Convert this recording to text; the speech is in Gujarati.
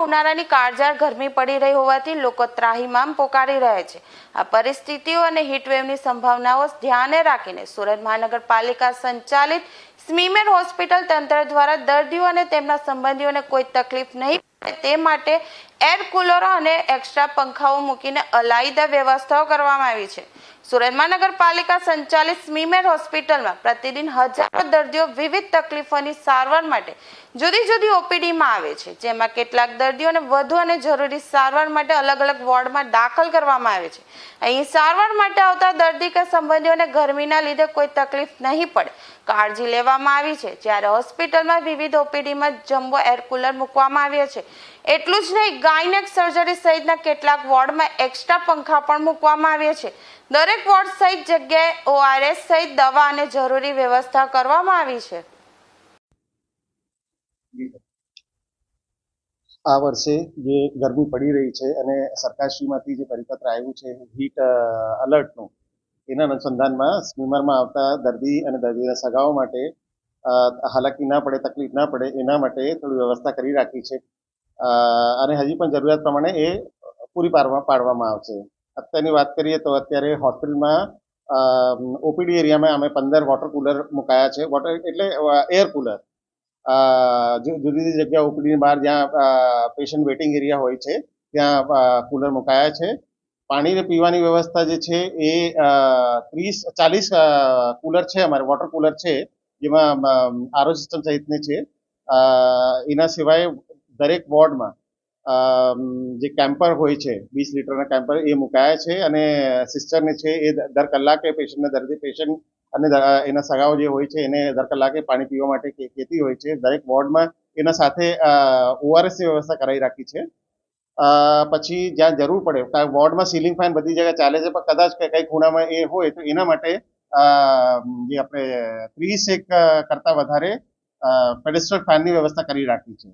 ઉનાળાની કાળજાળ ગરમી પડી રહી હોવાથી લોકો ત્રાહીમામ પોકારી રહ્યા છે. આ પરિસ્થિતિઓ અને હીટવેવની સંભાવનાઓ ધ્યાને રાખીને સુરત મહાનગરપાલિકા સંચાલિત સ્મીમેર હોસ્પિટલ તંત્ર દ્વારા દર્દીઓ અને તેમના સંબંધીઓને કોઈ તકલીફ નહીં તે માટે એર કુલરો અને એક્સ્ટ્રા પંખાઓ મૂકીને અલાયદા વ્યવસ્થાઓ કરવામાં આવી છે. સુરત મહાનગરપાલિકા સંચાલિત સ્મીમેર હોસ્પિટલમાં પ્રતિદિન હજારો દર્દીઓ વિવિધ તકલીફોની સારવાર માટે જુદી જુદી ઓપીડીમાં આવે છે, જેમાં કેટલાક દર્દીઓને વધુ અને જરૂરી સારવાર માટે અલગ અલગ વોર્ડમાં દાખલ કરવામાં આવે છે. અહીં સારવાર માટે આવતા દર્દી કે સંબંધીઓને ગરમીના લીધે કોઈ તકલીફ નહીં પડે કાળજી લેવામાં આવી છે, જ્યારે હોસ્પિટલમાં વિવિધ ઓપીડીમાં જમ્બો એર કુલર મૂકવામાં આવ્યા છે. એટલું જ નહીં, ગાયનેક સર્જરી સહિતના કેટલાક વોર્ડમાં એક્સ્ટ્રા પંખા પણ મૂકવામાં આવ્યા છે. દરેક વોર્ડ સહિત જગ્યાએ ઓઆરએસ સહિત દવા અને જરૂરી વ્યવસ્થા કરવામાં આવી છે. આ વર્ષે જે ગરમી પડી રહી છે અને સરકારશ્રીમાંથી જે પરિપત્ર આવ્યું છે હીટ અલર્ટનું એના અનુસંધાનમાં સ્વીમરમાં આવતા દર્દી અને દર્દીના સગાઓ માટે હાલાકી ના પડે, તકલીફ ના પડે, એના માટે થોડી વ્યવસ્થા કરી રાખી છે. અને હજી પણ જરૂરિયાત પ્રમાણે એ પૂરી પાડવા, પાડવામાં આવશે. અત્યારની વાત કરીએ તો અત્યારે હોસ્પિટલમાં ઓપીડી એરિયામાં અમે પંદર વોટર કુલર મુકાયા છે. વોટર એટલે એર કુલર. જુદી જુદી જગ્યા ઓપીડીની બહાર જ્યાં પેશન્ટ વેટિંગ એરિયા હોય છે, ત્યાં કુલર મુકાયા છે. પાણીને પીવાની વ્યવસ્થા જે છે એ ત્રીસ, ચાલીસ કુલર છે અમારે વોટર કુલર છે, જેમાં આરો સિસ્ટમ સહિતની છે. એના સિવાય દરેક વોર્ડમાં જે કેમ્પર હોય છે, વીસ લીટરના કેમ્પર એ મુકાયા છે અને સિસ્ટરને છે એ દર કલાકે પેશન્ટને દર્દી પેશન્ટ અને એના સગાઓ જે હોય છે એને દર કલાકે પાણી પીવા માટે કહેતી હોય છે. દરેક વોર્ડમાં એના સાથે ઓઆરએસની વ્યવસ્થા કરાવી રાખી છે. પછી જ્યાં જરૂર પડે વોર્ડમાં સીલિંગ ફેન બધી જગ્યાએ ચાલે છે, પણ કદાચ કઈ ખૂણામાં એ હોય, તો એના માટે જે આપણે ત્રીસ એક કરતાં વધારે પેડેસ્ટ્રલ ફેનની વ્યવસ્થા કરી રાખી છે.